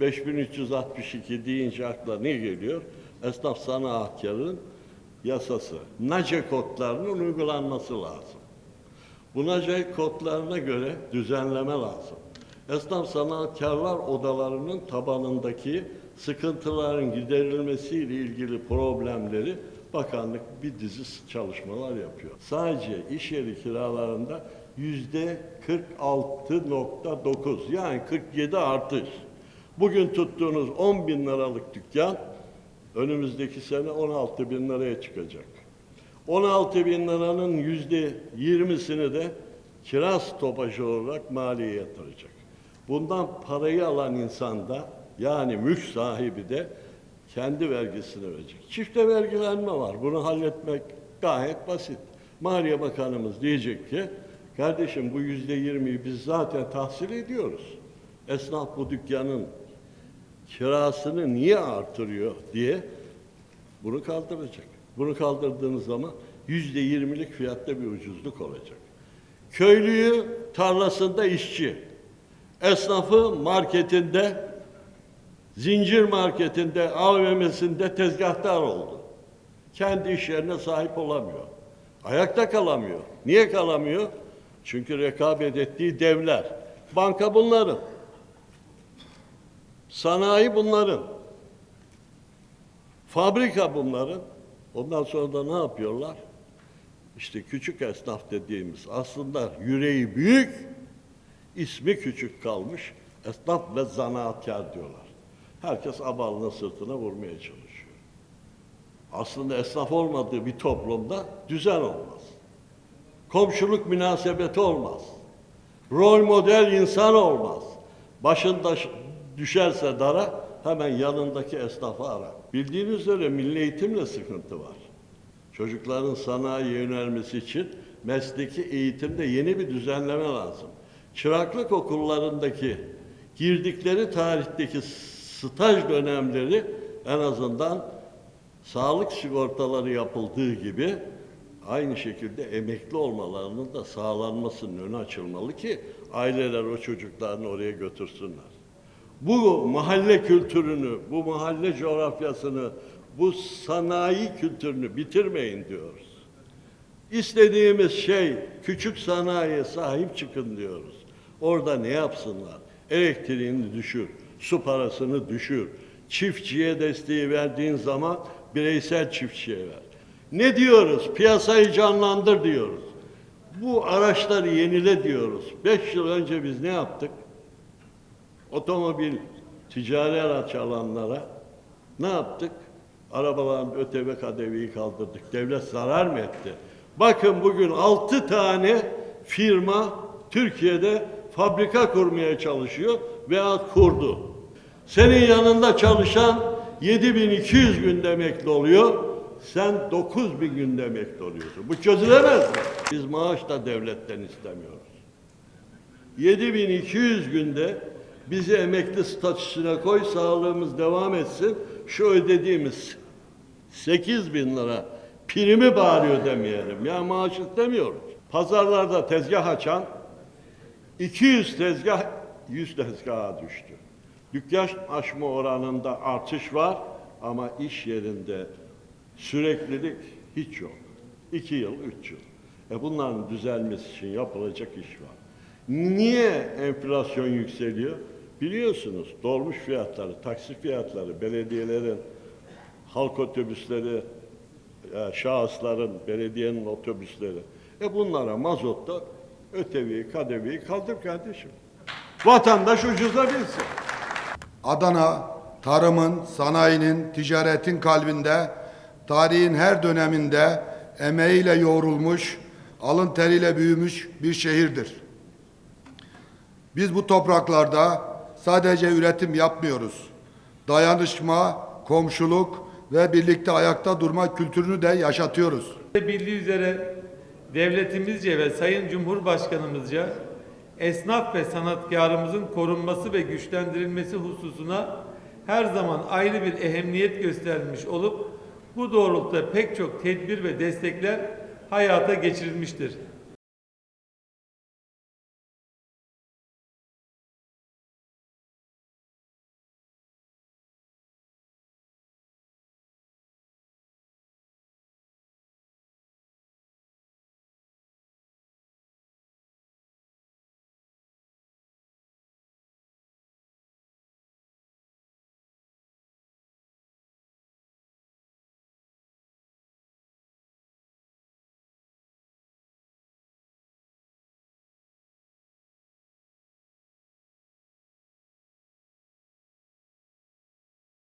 5362 deyince akla ne geliyor? Esnaf sanatkarının yasası. NACE kodlarının uygulanması lazım. Bu NACE kodlarına göre düzenleme lazım. Esnaf sanatkarlar odalarının tabanındaki sıkıntıların giderilmesiyle ilgili problemleri bakanlık bir dizi çalışmalar yapıyor. Sadece iş yeri kiralarında yüzde 46.9 yani 47 artış. Bugün tuttuğunuz 10 bin liralık dükkan önümüzdeki sene 16 bin liraya çıkacak. 16 bin liranın yüzde 20'sini de kira stopajı olarak maliye yatıracak. Bundan parayı alan insan da yani mülk sahibi de kendi vergisini verecek. Çifte vergilenme var. Bunu halletmek gayet basit. Maliye Bakanımız diyecek ki kardeşim bu yüzde yirmiyi biz zaten tahsil ediyoruz. Esnaf bu dükkanın kirasını niye artırıyor diye bunu kaldıracak. Bunu kaldırdığınız zaman yüzde yirmilik fiyatta bir ucuzluk olacak. Köylüyü tarlasında işçi, esnafı marketinde, zincir marketinde, AVM'sinde tezgahtar oldu. Kendi iş yerine sahip olamıyor. Ayakta kalamıyor. Niye kalamıyor? Çünkü rekabet ettiği devler. Banka bunların. Sanayi bunların. Fabrika bunların. Ondan sonra da ne yapıyorlar? İşte küçük esnaf dediğimiz aslında yüreği büyük, ismi küçük kalmış esnaf ve zanaatkar diyorlar. Herkes abalını sırtına vurmaya çalışıyor. Aslında esnaf olmadığı bir toplumda düzen olmaz. Komşuluk münasebeti olmaz. Rol model insan olmaz. Başında düşerse dara hemen yanındaki esnafı ara. Bildiğiniz üzere milli eğitimle sıkıntı var. Çocukların sanayiye yönelmesi için mesleki eğitimde yeni bir düzenleme lazım. Çıraklık okullarındaki girdikleri tarihteki staj dönemleri en azından sağlık sigortaları yapıldığı gibi aynı şekilde emekli olmalarının da sağlanmasının önü açılmalı ki aileler o çocuklarını oraya götürsünler. Bu mahalle kültürünü, bu mahalle coğrafyasını, bu sanayi kültürünü bitirmeyin diyoruz. İstediğimiz şey küçük sanayiye sahip çıkın diyoruz. Orada ne yapsınlar? Elektriğini düşür, su parasını düşür. Çiftçiye desteği verdiğin zaman bireysel çiftçiye ver. Ne diyoruz? Piyasayı canlandır diyoruz. Bu araçları yenile diyoruz. Beş yıl önce biz ne yaptık? Otomobil ticari araç alanlara ne yaptık? Arabaların ÖTV KDV'yi kaldırdık. Devlet zarar mı etti? Bakın bugün altı tane firma Türkiye'de fabrika kurmaya çalışıyor veya kurdu. Senin yanında çalışan 7200 gün emekli oluyor. Sen 9000 gün emekli oluyorsun. Bu çözülemez mi? Biz maaş da devletten istemiyoruz. 7200 günde bizi emekli statüsüne koy, sağlığımız devam etsin. Şu ödediğimiz 8 bin lira primi bari ödemeyelim. Ya maaş istemiyoruz. Pazarlarda tezgah açan 200 tezgah 100 tezgaha düştü. Dükkan açma oranında artış var ama iş yerinde süreklilik hiç yok. 2 yıl, 3 yıl. E bunların düzelmesi için yapılacak iş var. Niye enflasyon yükseliyor? Biliyorsunuz dolmuş fiyatları, taksi fiyatları, belediyelerin, halk otobüsleri, e, şahısların, belediyenin otobüsleri. E bunlara mazotta ÖTV'yi, KDV'yi kaldır kardeşim. Vatandaş ucuza bilsin. Adana, tarımın, sanayinin, ticaretin kalbinde, tarihin her döneminde emeğiyle yoğrulmuş, alın teriyle büyümüş bir şehirdir. Biz bu topraklarda sadece üretim yapmıyoruz. Dayanışma, komşuluk ve birlikte ayakta durma kültürünü de yaşatıyoruz. Bildiği üzere devletimizce ve Sayın Cumhurbaşkanımızca esnaf ve sanatkarımızın korunması ve güçlendirilmesi hususuna her zaman ayrı bir ehemmiyet göstermiş olup bu doğrultuda pek çok tedbir ve destekler hayata geçirilmiştir.